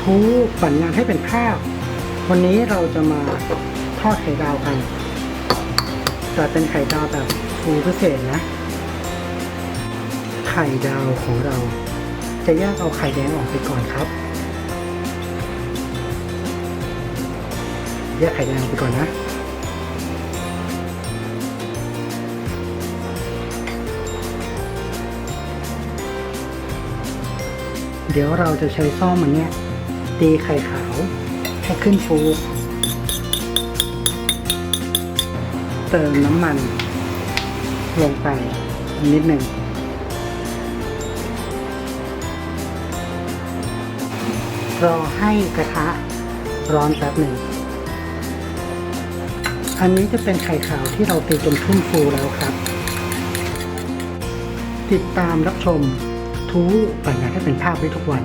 ทูปั่นงานให้เป็นภาพ วันนี้เราจะมาทอดไข่ดาวกัน แต่เป็นไข่ดาวแบบฟูพิเศษนะ ไข่ดาวของเรา จะแยกเอาไข่แดงออกไปก่อนครับ แยกไข่แดงออกไปก่อนนะเดี๋ยวเราจะใช้ซ่อมมันเนี้ย ตีไข่ขาว ให้ขึ้นฟู เติมน้ำมัน ลงไปนิดหนึ่ง รอให้กระทะร้อนแป๊บหนึ่ง อันนี้จะเป็นไข่ขาวที่เราตีจนขึ้นฟูแล้วครับ ติดตามรับชมทูปั่นงาให้เป็นภาพได้ทุกวัน